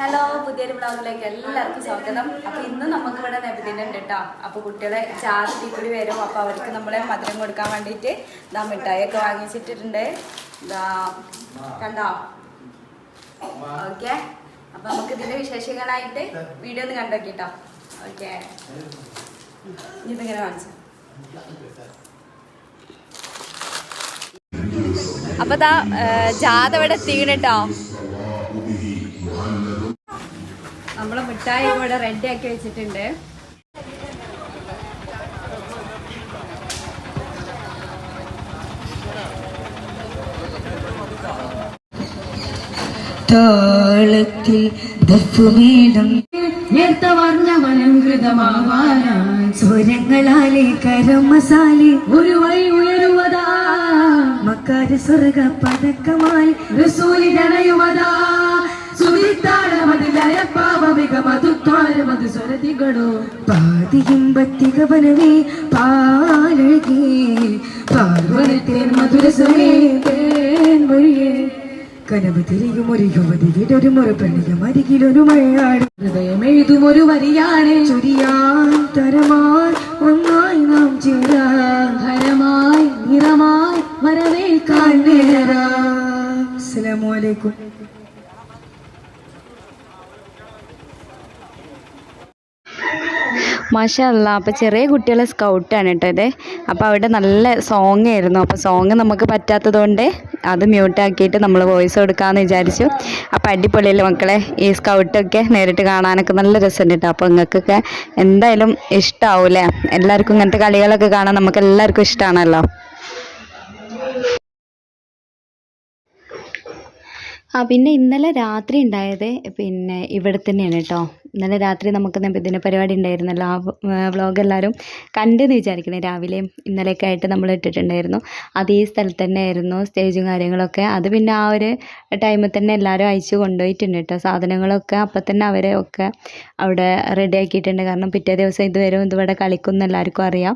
Hello പുതിയൊരു ബ്ലോഗിലേക്ക് എല്ലാവർക്കും സ്വാഗതം. അപ്പൊ ഇന്ന് നമുക്ക് ഇവിടെ നബിദിനം ഉണ്ട് കേട്ടോ അപ്പൊ കുട്ടികളെ ചാർത്തി കൂടി വരും. അപ്പൊ അവർക്ക് നമ്മളെ മധുരം കൊടുക്കാൻ വേണ്ടിയിട്ട് ഇതാ മിഠായിയൊക്കെ വാങ്ങിച്ചിട്ടിട്ടുണ്ട്. ഇതാ കണ്ടോ? ഓക്കെ. അപ്പൊ നമുക്ക് ഇതിന്റെ വിശേഷങ്ങളായിട്ട് വീഡിയോ ഒന്ന് കണ്ടോക്കിട്ടോ ഓക്കെ. ഇതിങ്ങനെ കാണിച്ചു? അപ്പൊ ദാ ജാഥ ഇവിടെ നമ്മളെ മിഠായി ഇവിടെ റെഡി ആക്കി വെച്ചിട്ടുണ്ട്. താളത്തിൽ സ്വരങ്ങളാലേ കരം മസാലെ ഒരു വഴി ഉയരുവതാ. മക്കാര് സ്വർഗ പതക്കമായി റസൂലി സുതിത്താളമതിലയ പാവമിക മധുത്വാരമത് സ്വരതികളോ പാതിയും ഭക്തികവനവേ പാലഴകേ. പാർവനത്തേൻ മധുരസമേ തേൻ വഴിയേ. കനവ് തിരിയും ഒരു യുവതി വിടരും ഒരു പ്രണയം അരികിലൊരു മഴയാണ് ഹൃദയമെഴുതും ഒരു വരിയാണ്. ചൊരിയാൻ തരമായി ഒന്നായി നാം ചേരാൻ. ഹരമായി നിറമായി വരവേൽക്കാൻ നേരാ. അസ്സലാമലൈക്കും മാഷല്ല അപ്പോൾ ചെറിയ കുട്ടികളെ സ്കൗട്ടാണ് കേട്ടോ ഇത്. അപ്പോൾ അവിടെ നല്ല സോങ് ആയിരുന്നു. അപ്പോൾ സോങ് നമുക്ക് പറ്റാത്തത് കൊണ്ട് അത് മ്യൂട്ടാക്കിയിട്ട് നമ്മൾ വോയിസ് കൊടുക്കാമെന്ന് വിചാരിച്ചു. അപ്പോൾ അടിപൊളിയല്ലേ മക്കളെ? ഈ സ്കൗട്ടൊക്കെ നേരിട്ട് കാണാനൊക്കെ നല്ല രസമുണ്ട് കേട്ടോ അപ്പോൾ നിങ്ങൾക്കൊക്കെ എന്തായാലും ഇഷ്ടാവൂലേ എല്ലാവർക്കും ഇങ്ങനത്തെ കളികളൊക്കെ കാണാൻ നമുക്ക് എല്ലാവർക്കും ഇഷ്ടമാണല്ലോ ആ പിന്നെ ഇന്നലെ രാത്രി ഉണ്ടായത് പിന്നെ ഇവിടെ തന്നെയാണ് കേട്ടോ ഇന്നലെ രാത്രി നമുക്ക് ദിന പരിപാടി ഉണ്ടായിരുന്നല്ലോ. ആ വ്ലോഗ് എല്ലാവരും കണ്ടെന്ന് വിചാരിക്കണേ രാവിലെയും ഇന്നലെയൊക്കെ ആയിട്ട് നമ്മൾ ഇട്ടിട്ടുണ്ടായിരുന്നു. അത് ഈ സ്ഥലത്ത് തന്നെ ആയിരുന്നു സ്റ്റേജും കാര്യങ്ങളൊക്കെ. അത് പിന്നെ ആ ഒരു ടൈമിൽ തന്നെ എല്ലാവരും അയച്ചു കൊണ്ടുപോയിട്ടുണ്ട് കേട്ടോ. സാധനങ്ങളൊക്കെ അപ്പം തന്നെ അവരെ ഒക്കെ അവിടെ റെഡി ആക്കിയിട്ടുണ്ട്. കാരണം പിറ്റേ ദിവസം ഇതുവരെ ഇതിവിടെ കളിക്കും എല്ലാവർക്കും അറിയാം.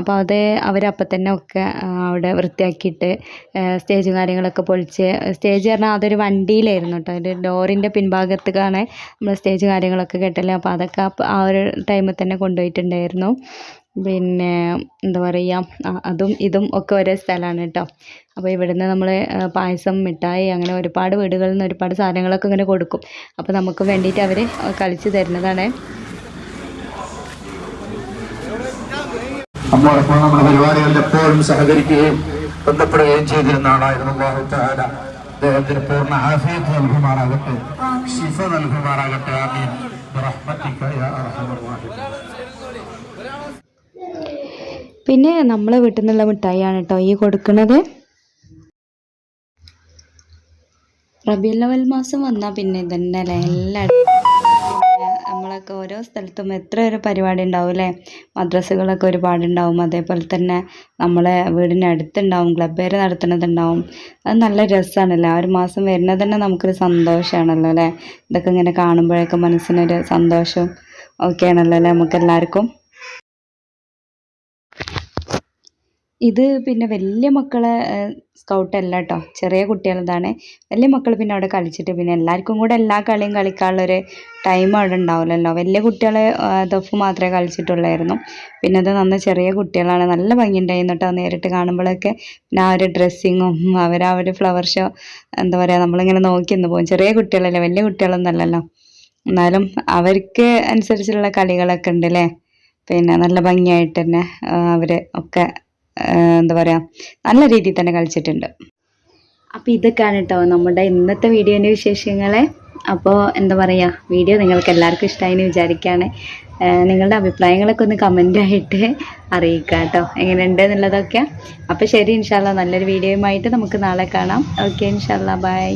അപ്പോൾ അത് അവരപ്പം തന്നെ ഒക്കെ അവിടെ വൃത്തിയാക്കിയിട്ട് സ്റ്റേജും കാര്യങ്ങളൊക്കെ പൊളിച്ച് സ്റ്റേജ് പറഞ്ഞാൽ അതൊരു വണ്ടിയിലായിരുന്നു കേട്ടോ. ഒരു ഡോറിന്റെ പിൻഭാഗത്തേക്കാണ് നമ്മൾ സ്റ്റേജ് കാര്യങ്ങളൊക്കെ കെട്ടൽ അപ്പോൾ അതൊക്കെ ആ ഒരു ടൈമിൽ തന്നെ കൊണ്ടുപോയിട്ടുണ്ടായിരുന്നു. പിന്നെ എന്താ പറയുക അതും ഇതും ഒക്കെ ഒരേ സ്ഥലമാണ് കേട്ടോ. അപ്പോൾ ഇവിടുന്ന് നമ്മൾ പായസം മിഠായി അങ്ങനെ ഒരുപാട് വീടുകളിൽ നിന്ന് ഒരുപാട് സാധനങ്ങളൊക്കെ ഇങ്ങനെ കൊടുക്കും. അപ്പോൾ നമുക്ക് വേണ്ടിയിട്ട് അവർ കളിച്ച് തരുന്നതാണ്. നമ്മുടെ പരിപാടികളിൽ എപ്പോഴും സഹകരിക്കുകയും ബന്ധപ്പെടുകയും ചെയ്തിരുന്ന ആളായിരുന്നു അദ്ദേഹത്തിന് പൂർണ ആഫിയത്ത് നൽകുമാറാകട്ടെ ശിഫ നൽകുമാറാകട്ടെ. ആമീൻ. പിന്നെ നമ്മളെ വീട്ടിൽ നിന്നുള്ള മിഠായിയാണ് കേട്ടോ ഈ കൊടുക്കുന്നത്. റബിയുൽ മാസം വന്നാൽ പിന്നെ ഇതന്നെ അല്ലേ? പിന്നെ നമ്മളൊക്കെ ഓരോ സ്ഥലത്തും എത്ര ഒരു പരിപാടി ഉണ്ടാവും അല്ലേ മദ്രസകളൊക്കെ ഒരുപാടുണ്ടാവും. അതേപോലെ തന്നെ നമ്മളെ വീടിന്റെ അടുത്തുണ്ടാവും. ക്ലബ്ബുകാർ നടത്തുന്നതുണ്ടാവും. അത് നല്ല രസമാണല്ലോ ആ ഒരു മാസം വരുന്നത് തന്നെ നമുക്കൊരു സന്തോഷമാണല്ലോ അല്ലേ ഇതൊക്കെ ഇങ്ങനെ കാണുമ്പോഴൊക്കെ മനസ്സിനൊരു സന്തോഷം ഒക്കെയാണല്ലോ അല്ലേ നമുക്ക് എല്ലാവർക്കും ഇത് പിന്നെ വലിയ മക്കളെ സ്കൗട്ട് അല്ല കേട്ടോ ചെറിയ കുട്ടികളതാണ് വലിയ മക്കൾ പിന്നെ അവിടെ കളിച്ചിട്ട് പിന്നെ എല്ലാവർക്കും കൂടെ എല്ലാ കളിയും കളിക്കാനുള്ളൊരു ടൈം അവിടെ ഉണ്ടാവില്ലല്ലോ വലിയ കുട്ടികളെ ദഫ് മാത്രമേ കളിച്ചിട്ടുള്ളായിരുന്നു. പിന്നെ അത് നന്ന ചെറിയ കുട്ടികളാണ്. നല്ല ഭംഗിയുണ്ടായിരുന്നു കേട്ടോ നേരിട്ട് കാണുമ്പോഴൊക്കെ. പിന്നെ ആ ഒരു ഡ്രസ്സിങ്ങും അവർ ആ ഒരു ഫ്ലവർ ഷോ എന്താ പറയുക നമ്മളിങ്ങനെ നോക്കി നിന്ന് പോകും. ചെറിയ കുട്ടികളല്ലേ വലിയ കുട്ടികളൊന്നും അല്ലല്ലോ. എന്നാലും അവർക്ക് അനുസരിച്ചുള്ള കളികളൊക്കെ ഉണ്ട് അല്ലേ പിന്നെ നല്ല ഭംഗിയായിട്ട് തന്നെ അവർ ഒക്കെ എന്താ പറയുക നല്ല രീതിയിൽ തന്നെ കളിച്ചിട്ടുണ്ട്. അപ്പോൾ ഇതൊക്കെയാണ് കേട്ടോ നമ്മുടെ ഇന്നത്തെ വീഡിയോന്റെ വിശേഷങ്ങളെ. അപ്പോൾ എന്താ പറയുക വീഡിയോ നിങ്ങൾക്ക് എല്ലാവർക്കും ഇഷ്ടമായി എന്ന് വിചാരിക്കുകയാണ് നിങ്ങളുടെ അഭിപ്രായങ്ങളൊക്കെ ഒന്ന് കമന്റായിട്ട് അറിയിക്കുക കേട്ടോ എങ്ങനെയുണ്ട് എന്നുള്ളതൊക്കെ. അപ്പോൾ ശരി ഇൻഷാല്ല നല്ലൊരു വീഡിയോയുമായിട്ട് നമുക്ക് നാളെ കാണാം. ഓക്കെ ഇൻഷാല്ല ബൈ